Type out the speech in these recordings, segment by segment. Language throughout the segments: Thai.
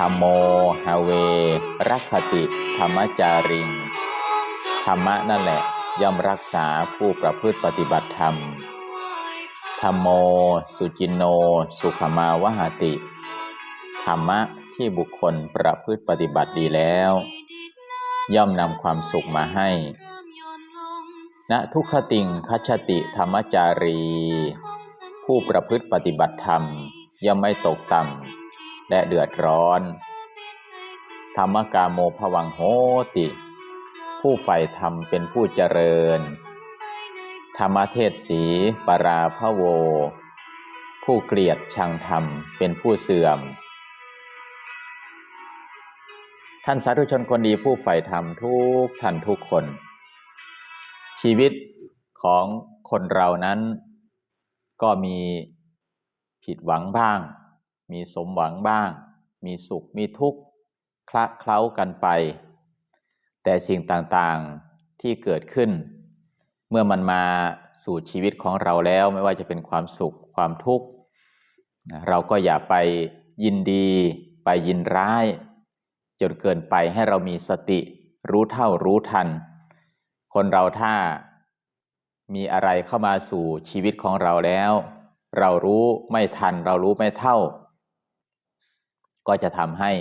รรมโมฮาเวรักขติธรรมจาริง ธรรมะนั่นแหละย่อมรักษาผู้ประพฤติปฏิบัติธรรม ธรรมโม สุจินโน สุขมาวหติ ธรรมะที่บุคคลประพฤติปฏิบัติดีแล้ว ย่อมนำความสุขมาให้ณทุกขติงคัจฉติธรรมจารี ผู้ประพฤติปฏิบัติธรรมย่อมไม่ตกต่ำ และเดือดร้อน ธรรมกาโมภวังโหติ ผู้ใฝ่ธรรมเป็นผู้เจริญ ธรรมเทศสีปราพโว ผู้เกลียดชังธรรมเป็นผู้เสื่อม ท่านสาธุชนคนดีผู้ใฝ่ธรรมทุกท่านทุกคน ชีวิตของคนเรานั้นก็มีผิดหวังบ้าง มีสมหวังบ้าง มีสุขมีทุกข์คละเคล้ากันไป แต่สิ่งต่างๆที่เกิดขึ้น เมื่อมันมาสู่ชีวิตของเราแล้วไม่ว่าจะเป็นความสุขความทุกข์เราก็อย่าไปยินดีไปยินร้าย จนเกินไปให้เรามีสติรู้เท่ารู้ทัน คนเราถ้ามีอะไรเข้ามาสู่ชีวิตของเราแล้ว เรารู้ไม่ทัน เรารู้ไม่เท่า ก็จะทำให้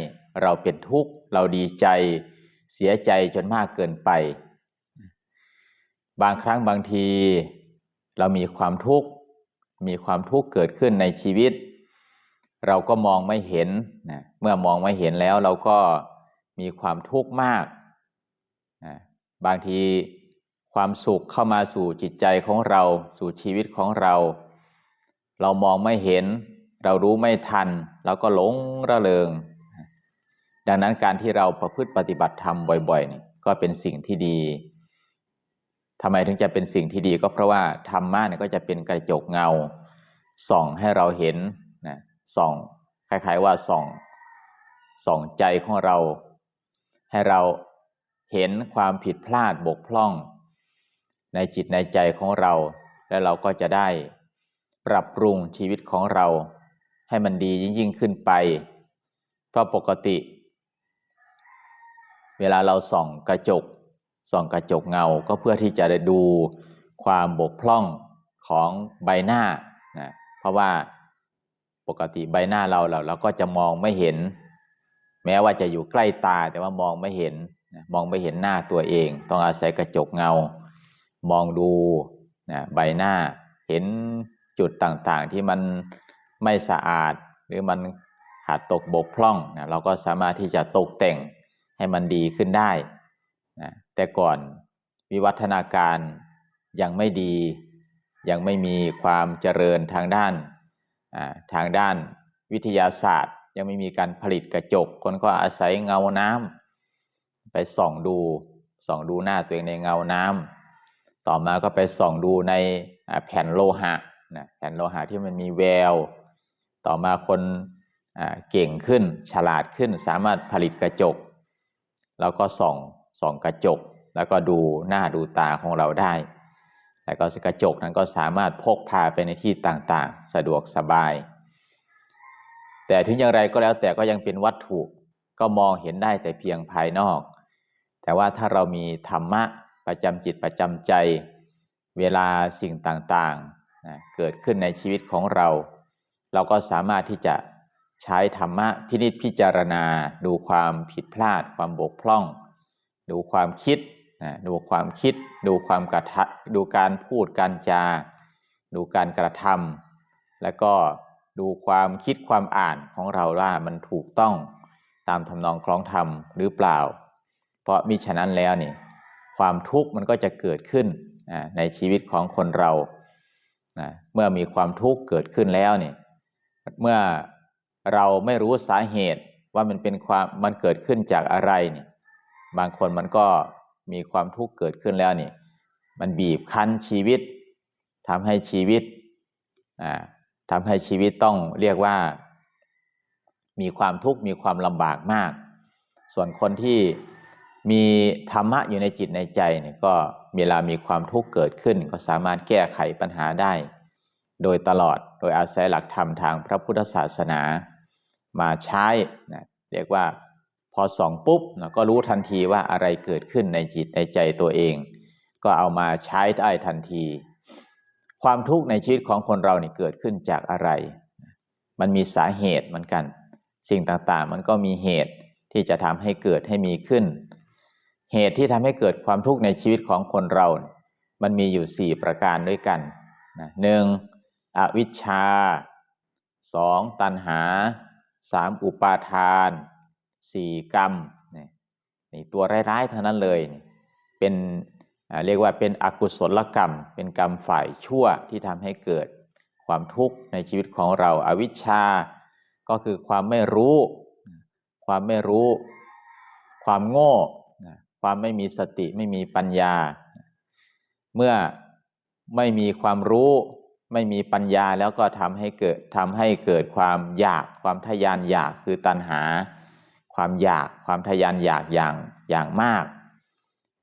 เราเป็นทุกข์เราดีใจเสียใจจนมากเกินไป บางครั้งบางที เรามีความทุกข์มีความทุกข์เกิดขึ้นในชีวิต เราก็มองไม่เห็นนะเมื่อมองไม่เห็นแล้วเราก็มีความทุกข์มากนะบางทีความสุขเข้ามาสู่จิตใจของเราสู่ชีวิตของเรา เรามองไม่เห็น เรารู้ไม่ทันเราก็หลงระเริง ดังนั้นการที่เราประพฤติปฏิบัติธรรมบ่อยๆนี่ก็เป็นสิ่งที่ดีทำไมถึงจะเป็นสิ่งที่ดีก็เพราะว่าธรรมะเนี่ยก็จะเป็นกระจกเงา ส่องให้เราเห็นนะส่องคล้ายๆว่าส่องส่องใจของเรา ให้เราเห็นความผิดพลาดบกพร่อง ในจิตในใจของเรา และเราก็จะได้ปรับปรุงชีวิตของเรา ให้มันดียิ่งยิ่งขึ้นไป เพราะปกติ เวลาเราส่องกระจก ส่องกระจกเงาก็เพื่อที่จะได้ดูความบกพร่องของใบหน้านะเพราะว่าปกติใบหน้าเราเราเราก็จะมองไม่เห็น แม้ว่าจะอยู่ใกล้ตาแต่ว่ามองไม่เห็นมองไม่เห็นหน้าตัวเอง ต้องอาศัยกระจกเงา มองดูนะใบหน้าเห็นจุดต่างๆที่มัน ไม่สะอาด หรือมันขาดตกบกพร่องนะเราก็สามารถที่จะตกแต่งให้มันดีขึ้นได้นะแต่ก่อนวิวัฒนาการยังไม่ดี ยังไม่มีความเจริญทางด้านทางด้านวิทยาศาสตร์ ยังไม่มีการผลิตกระจก คนก็อาศัยเงาน้ำไปส่องดูส่องดูหน้าตัวเองในเงาน้ำต่อมาก็ไปส่องดูในแผ่นโลหะนะแผ่นโลหะที่มันมีแวว ต่อมาคนเก่งขึ้นฉลาดขึ้นสามารถผลิตกระจก แล้วก็ส่องส่องกระจก แล้วก็ดูหน้าดูตาของเราได้ แล้วก็กระจกนั้นก็สามารถพกพาไปในที่ต่างๆ สะดวกสบาย แต่ถึงอย่างไรก็แล้วแต่ก็ยังเป็นวัตถุก็มองเห็นได้แต่เพียงภายนอก แต่ว่าถ้าเรามีธรรมะประจำจิตประจำใจ เวลาสิ่งต่างๆเกิดขึ้นในชีวิตของเรา เราก็สามารถที่จะใช้ธรรมะพินิจพิจารณา ดูความผิดพลาด ความบกพร่อง ดูความคิดนะดูความคิด ดูความกระทะดูการพูดการจา ดูการกระทำแล้วก็ดูความคิดความอ่านของเราว่ามันถูกต้องตามทำนองคล้องธรรมหรือเปล่า เพราะมิฉะนั้นแล้วนี่ความทุกข์มันก็จะเกิดขึ้นในชีวิตของคนเรา เมื่อมีความทุกข์เกิดขึ้นแล้วเนี่ย เมื่อเราไม่รู้สาเหตุว่ามันเป็นความมันเกิดขึ้นจากอะไรเนี่ยบางคนมันก็มีความทุกข์เกิดขึ้นแล้วนี่มันบีบคั้นชีวิตทำให้ชีวิตอ่าทำให้ชีวิตต้องเรียกว่า มีความทุกข์มีความลำบากมาก ส่วนคนที่มีธรรมะอยู่ในจิตในใจเนี่ยก็เวลามีความทุกข์เกิดขึ้น ก็สามารถแก้ไขปัญหาได้ โดยตลอด โดยอาศัยหลักธรรมทางพระพุทธศาสนามาใช้นะเรียกว่าพอส่องปุ๊บนะก็รู้ทันทีว่าอะไรเกิดขึ้นในจิตในใจตัวเอง ก็เอามาใช้ได้ทันที ความทุกข์ในชีวิตของคนเราเนี่เกิดขึ้นจากอะไร มันมีสาเหตุเหมือนกัน สิ่งต่างๆ มันก็มีเหตุที่จะทำให้เกิดให้มีขึ้น เหตุที่ทำให้เกิดความทุกข์ในชีวิตของคนเรา มันมีอยู่ 4 ประการด้วยกันนะหนึ่ง อวิชชา 2. ตัณหา 3. อุปาทาน 4. กรรมนี่ตัวร้ายๆเท่านั้นเลยเป็นเรียกว่าเป็นอกุศลกรรม เป็นกรรมฝ่ายชั่วที่ทำให้เกิดความทุกข์ในชีวิตของเราอาวิชชา ก็คือความไม่รู้ ความไม่รู้ ความโง่ ความไม่มีสติไม่มีปัญญา เมื่อไม่มีความรู้ ไม่มีปัญญาแล้วก็ทำให้เกิดทำให้เกิดความอยากความทยานอยากคือตัณหา ความอยากความทยานอยากอย่างอย่างมาก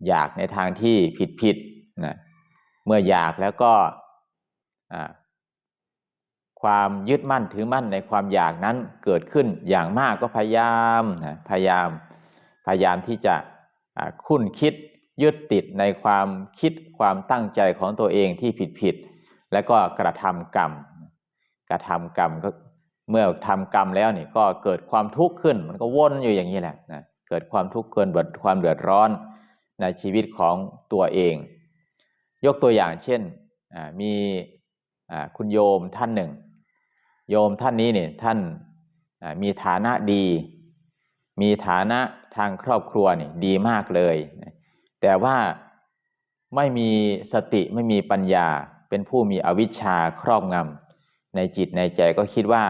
อยากในทางที่ผิดผิดนะเมื่ออยากแล้วก็ความยึดมั่นถือมั่นในความอยากนั้นเกิดขึ้นอย่างมากก็พยายามนะพยายามพยายามที่จะคุ้นคิดยึดติดในความคิดความตั้งใจของตัวเองที่ผิดผิด แล้วก็กระทำกรรม กระทำกรรมก็เมื่อทำกรรมแล้วนี่ก็เกิดความทุกข์ขึ้น มันก็วนอยู่อย่างนี้แหละนะเกิดความทุกข์เกินบดความเดือดร้อนในชีวิตของตัวเอง ยกตัวอย่างเช่นมีคุณโยมท่านหนึ่ง โยมท่านนี้เนี่ยท่านมีฐานะดี มีฐานะทางครอบครัวนี่ดีมากเลย แต่ว่าไม่มีสติไม่มีปัญญา เป็นผู้มีอวิชชาครอบงำในจิตในใจก็คิดว่า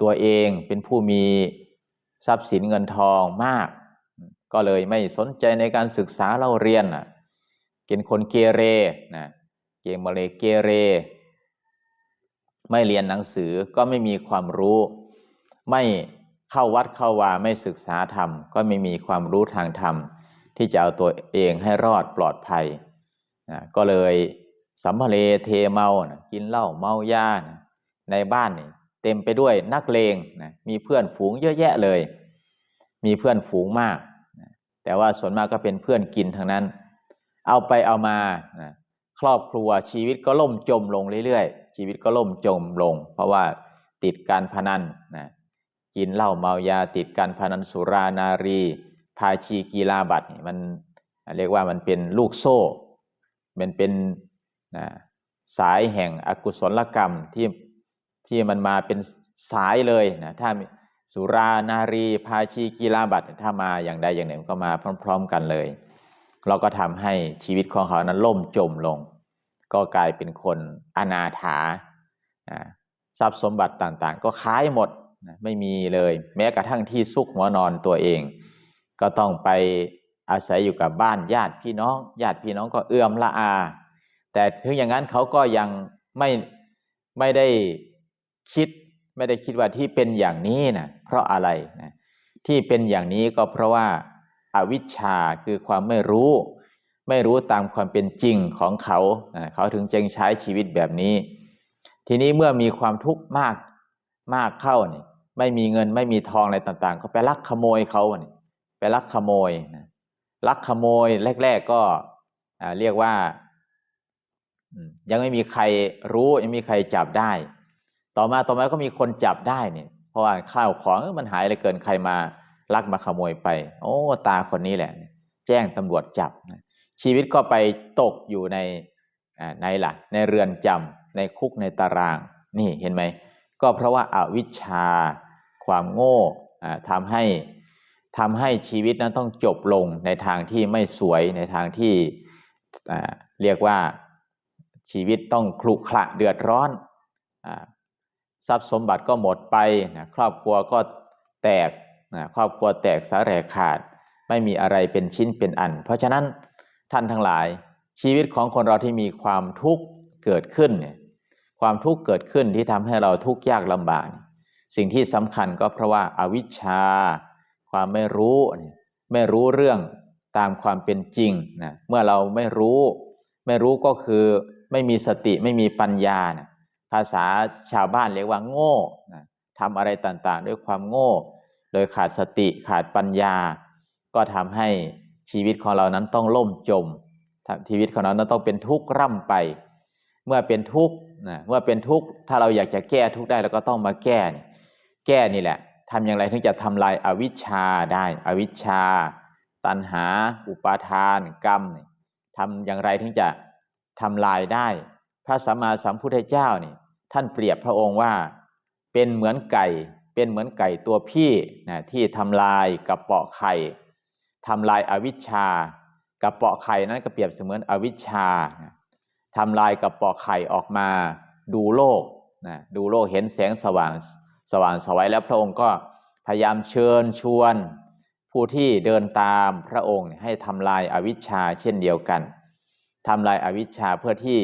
ตัวเองเป็นผู้มีทรัพย์สินเงินทองมาก ก็เลยไม่สนใจในการศึกษาเราเรียนนะเป็นคนเกเรนะเกมเรเกเร ไม่เรียนหนังสือก็ไม่มีความรู้ ไม่เข้าวัดเข้าวาไม่ศึกษาธรรม ก็ไม่มีความรู้ทางธรรม ที่จะเอาตัวเองให้รอดปลอดภัยนะก็เลย สัมภเลเทเมานะกินเหล้าเมายานะในบ้านนี่เต็มไปด้วยนักเลงนะมีเพื่อนฝูงเยอะแยะเลย มีเพื่อนฝูงมากนะแต่ว่าส่วนมากก็เป็นเพื่อนกินทั้งนั้น เอาไปเอามานะครอบครัวชีวิตก็ล่มจมลงเรื่อยๆ ชีวิตก็ล่มจมลง เพราะว่าติดการพนันนะกินเหล้าเมายาติดการพนันสุรานารีพาชีกีฬาบัตรมันเรียกว่ามันเป็นลูกโซ่ มันเป็น นะสายแห่งอกุศลกรรมที่ที่มันมาเป็นสายเลยนะถ้าสุรานารีพาชีกีฬาบัตรถ้ามาอย่างใดอย่างหนึ่งก็มาพร้อม ๆ กันเลย เราก็ทำให้ชีวิตของเขานั้นล่มจมลง ก็กลายเป็นคนอนาถาทรัพย์สมบัติต่างๆ ก็ค้ายหมดไม่มีเลย แม้กระทั่งที่ซุกหัวนอนตัวเอง ก็ต้องไปอาศัยอยู่กับบ้านญาติพี่น้อง ญาติพี่น้องก็เอื้อมละอา แต่ถึงอย่างนั้นเขาก็ยังไม่ไม่ได้คิดไม่ได้คิดว่าที่เป็นอย่างนี้นะเพราะอะไรนะที่เป็นอย่างนี้ก็เพราะว่าอาวิชชาคือความไม่รู้ ไม่รู้ตามความเป็นจริงของเขาเขาถึงจึงใช้ชีวิตแบบนี้ ทีนี้เมื่อมีความทุกข์มากมากเข้านี่ไม่มีเงินไม่มีทองอะไรต่างๆ ก็ไปลักขโมยเขานี่ไปลักขโมยลักขโมยแรก ๆก็เรียกว่า ยังไม่มีใครรู้ยังมีใครจับได้ ต่อมาต่อมาก็มีคนจับได้เนี่ยเพราะว่าข้าวของมันหายเหลยเกินใครมาลักมาขโมยไป โอ้ตาคนนี้แหละ แจ้งตำรวจจับ ชีวิตก็ไปตกอยู่ในในล่ะ ในเรือนจำในคุกในตาราง นี่เห็นไหม ก็เพราะว่าอาวิชชา ความโง่อ่าทำให้ทำให้ชีวิตนั้นต้องจบลงในทางที่ไม่สวยในทางที่เรียกว่า ชีวิตต้องคลุกคละเดือดร้อนทรัพย์สมบัติก็หมดไปนะครอบครัวก็แตกนะครอบครัวแตกสาแหรขาด ไม่มีอะไรเป็นชิ้นเป็นอัน เพราะฉะนั้นท่านทั้งหลายชีวิตของคนเราที่มีความทุกข์เกิดขึ้นเนี่ยความทุกข์เกิดขึ้นที่ทำให้เราทุกข์ยากลำบาก สิ่งที่สำคัญก็เพราะว่าอาวิชชา ความไม่รู้ไม่รู้เรื่องตามความเป็นจริงนะเมื่อเราไม่รู้ ไม่รู้ก็คือ ไม่มีสติไม่มีปัญญานะภาษาชาวบ้านเรียกว่าโง่นะทำอะไรต่างๆ ด้วยความโง่ โดยขาดสติขาดปัญญา ก็ทำให้ชีวิตของเรานั้นต้องล่มจม ชีวิตของเรานั้นต้องเป็นทุกข์ร่ำไป เมื่อเป็นทุกข์นะเมื่อเป็นทุกข์ถ้าเราอยากจะแก้ทุกข์ได้เราก็ต้องมาแก้ แก้นี่แหละทำอย่างไรถึงจะทำลายอาวิชชาได้ อวิชชา ตัณหา อุปาทาน กรรมทำอย่างไรถึงจะ ทำลายได้ พระสัมมาสัมพุทธเจ้านี่ท่านเปรียบพระองค์ว่า เป็นเหมือนไก่ เป็นเหมือนไก่ตัวพี่นะที่ทำลายกระเปาะไข่ทำลายอาวิชชากระเปาะไข่นั้นก็เปรียบเสมือนอวิชชาทำลายกระเปาะไข่ออกมาดูโลกนะดูโลกเห็นแสงสว่างสว่างสวัยแล้วพระองค์ก็พยายามเชิญชวน ผู้ที่เดินตามพระองค์ให้ทำลายอาวิชชาเช่นเดียวกัน ทำลายอาวิชชาเพื่อที่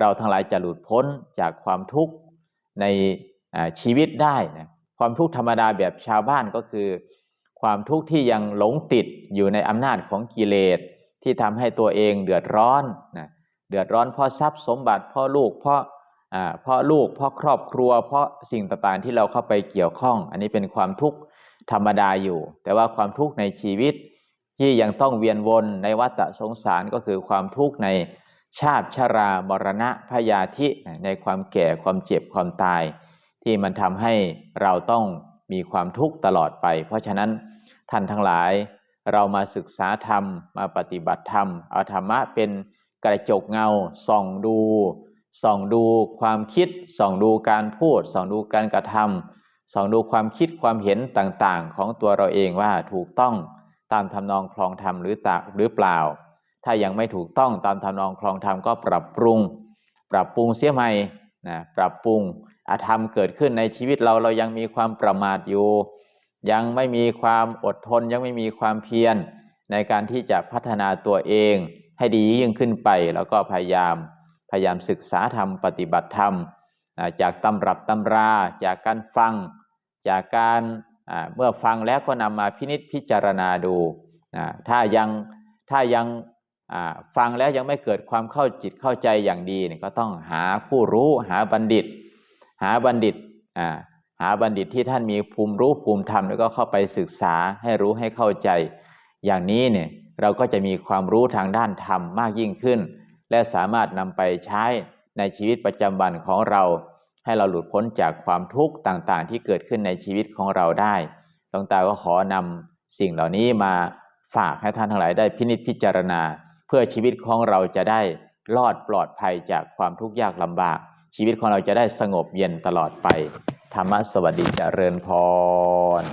เราทั้งหลายจะหลุดพ้นจากความทุกข์ในชีวิตได้นะความทุกข์ธรรมดาแบบชาวบ้านก็คือ ความทุกข์ที่ยังหลงติดอยู่ในอำนาจของกิเลสที่ทำให้ตัวเองเดือดร้อนนะเดือดร้อนเพราะทรัพย์สมบัติเพราะลูกเพราะเพราะลูกเพราะครอบครัว เพราะสิ่งต่างๆที่เราเข้าไปเกี่ยวข้อง อันนี้เป็นความทุกข์ธรรมดาอยู่ แต่ว่าความทุกข์ในชีวิต ที่ยังต้องเวียนวนในวัฏสงสารก็คือความทุกข์ในชาติชรามรณะพยาธิในความแก่ความเจ็บความตาย ที่มันทำให้เราต้องมีความทุกข์ตลอดไป เพราะฉะนั้นท่านทั้งหลาย เรามาศึกษาธรรมมาปฏิบัติธรรมเอาธรรมะเป็นกระจกเงาส่องดูส่องดูความคิดส่องดูการพูดส่องดูการกระทำส่องดูความคิดความเห็นต่างๆ ของตัวเราเองว่าถูกต้อง ตามทำนองคลองธรรมหรือตาหรือเปล่า ถ้ายังไม่ถูกต้องตามทำนองคลองธรรมก็ปรับปรุง ปรับปรุงเสียใหม่นะปรับปรุงอาธรรมเกิดขึ้นในชีวิตเราเรายังมีความประมาทอยู่ ยังไม่มีความอดทน ยังไม่มีความเพียร ในการที่จะพัฒนาตัวเอง ให้ดียิ่งขึ้นไป แล้วก็พยายามพยายามศึกษาธรรมปฏิบัติธรรม จากตำรับตำราจากการฟัง จากการ เมื่อฟังแล้วก็นำมาพินิษพิจารณาดูถ้ายังถ้ายังฟังแล้วยังไม่เกิดความเข้าจิตเข้าใจอย่างดีก็ต้องหาผู้รู้หาบัณฑิต หาบัณฑิตหาบัณฑิตที่ท่านมีภูมิรู้ภูมิธรรมแล้วก็เข้าไปศึกษาให้รู้ให้เข้าใจ อย่างนี้เนี่ยเราก็จะมีความรู้ทางด้านธรรมมากยิ่งขึ้น และสามารถนำไปใช้ในชีวิตประจำวันของเรา ให้เราหลุดพ้นจากความทุกข์ต่างๆ ที่เกิดขึ้นในชีวิตของเราได้หลวงตาก็ขอนำสิ่งเหล่านี้มาฝากให้ท่านทั้งหลายได้พินิจพิจารณา เพื่อชีวิตของเราจะได้รอดปลอดภัยจากความทุกข์ยากลำบาก ชีวิตของเราจะได้สงบเย็นตลอดไป ธรรมะสวัสดีเจริญพร